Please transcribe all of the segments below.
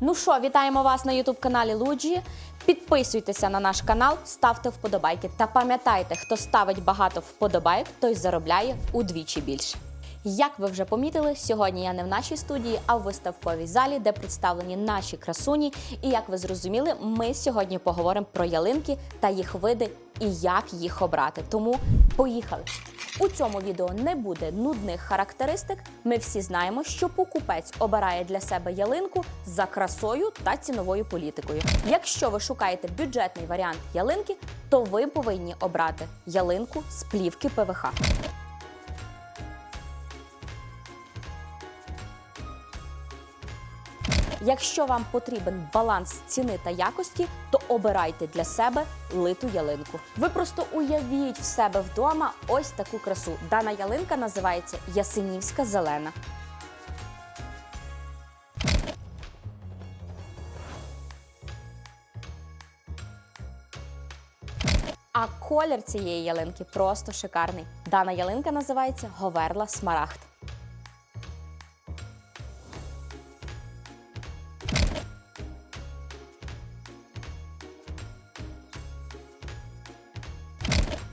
Ну що, вітаємо вас на youtube каналі Луджі. Підписуйтеся на наш канал, ставте вподобайки та пам'ятайте, хто ставить багато вподобайок, той заробляє удвічі більше. Як ви вже помітили, сьогодні я не в нашій студії, а в виставковій залі, де представлені наші красуні. І як ви зрозуміли, ми сьогодні поговоримо про ялинки та їх види і як їх обрати. Тому поїхали! У цьому відео не буде нудних характеристик. Ми всі знаємо, що покупець обирає для себе ялинку за красою та ціновою політикою. Якщо ви шукаєте бюджетний варіант ялинки, то ви повинні обрати ялинку з плівки ПВХ. Якщо вам потрібен баланс ціни та якості, то обирайте для себе литу ялинку. Ви просто уявіть в себе вдома ось таку красу. Дана ялинка називається Ясенівська зелена. А колір цієї ялинки просто шикарний. Дана ялинка називається Говерла Смарагд.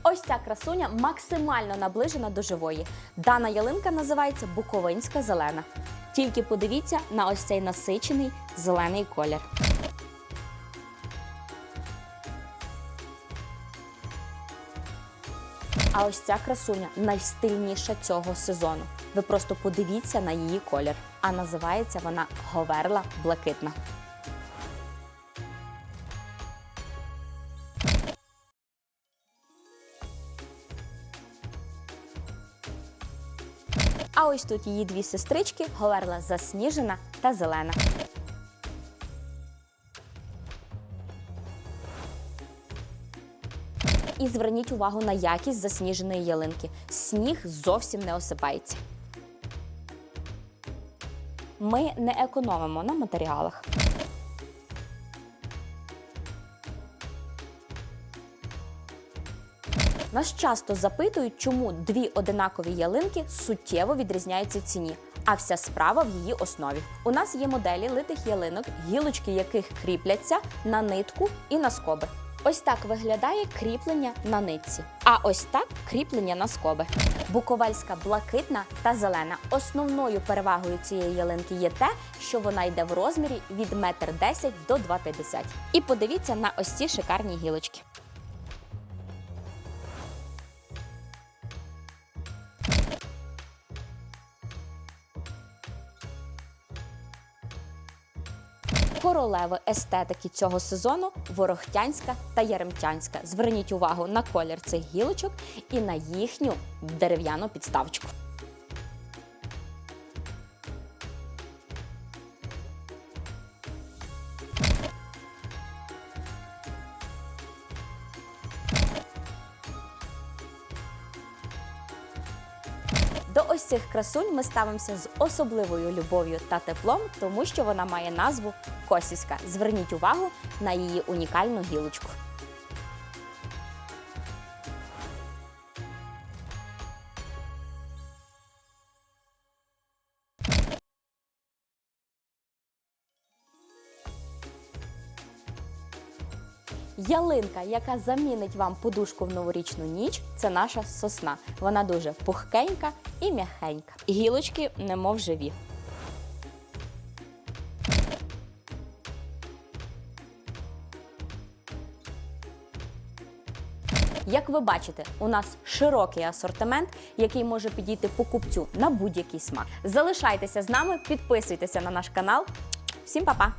Ось ця красуня максимально наближена до живої. Дана ялинка називається Буковинська зелена. Тільки подивіться на ось цей насичений зелений колір. А ось ця красуня найстильніша цього сезону. Ви просто подивіться на її колір. А називається вона Говерла Блакитна. А ось тут її дві сестрички Говерла засніжена та зелена. І зверніть увагу на якість засніженої ялинки. Сніг зовсім не осипається. Ми не економимо на матеріалах. Нас часто запитують, чому дві одинакові ялинки суттєво відрізняються в ціні. А вся справа в її основі. У нас є моделі литих ялинок, гілочки яких кріпляться на нитку і на скоби. Ось так виглядає кріплення на нитці. А ось так кріплення на скоби. Буковельська блакитна та зелена. Основною перевагою цієї ялинки є те, що вона йде в розмірі від 1,10 м до 2,50 м. І подивіться на ось ці шикарні гілочки. Королеви естетики цього сезону ворохтянська та яремтянська. Зверніть увагу на колір цих гілочок і на їхню дерев'яну підставочку. До ось цих красунь ми ставимося з особливою любов'ю та теплом, тому що вона має назву Косівська. Зверніть увагу на її унікальну гілочку. Ялинка, яка замінить вам подушку в новорічну ніч, це наша сосна. Вона дуже пухкенька і м'ягенька. Гілочки немов живі. Як ви бачите, у нас широкий асортимент, який може підійти покупцю на будь-який смак. Залишайтеся з нами, підписуйтеся на наш канал. Всім па-па!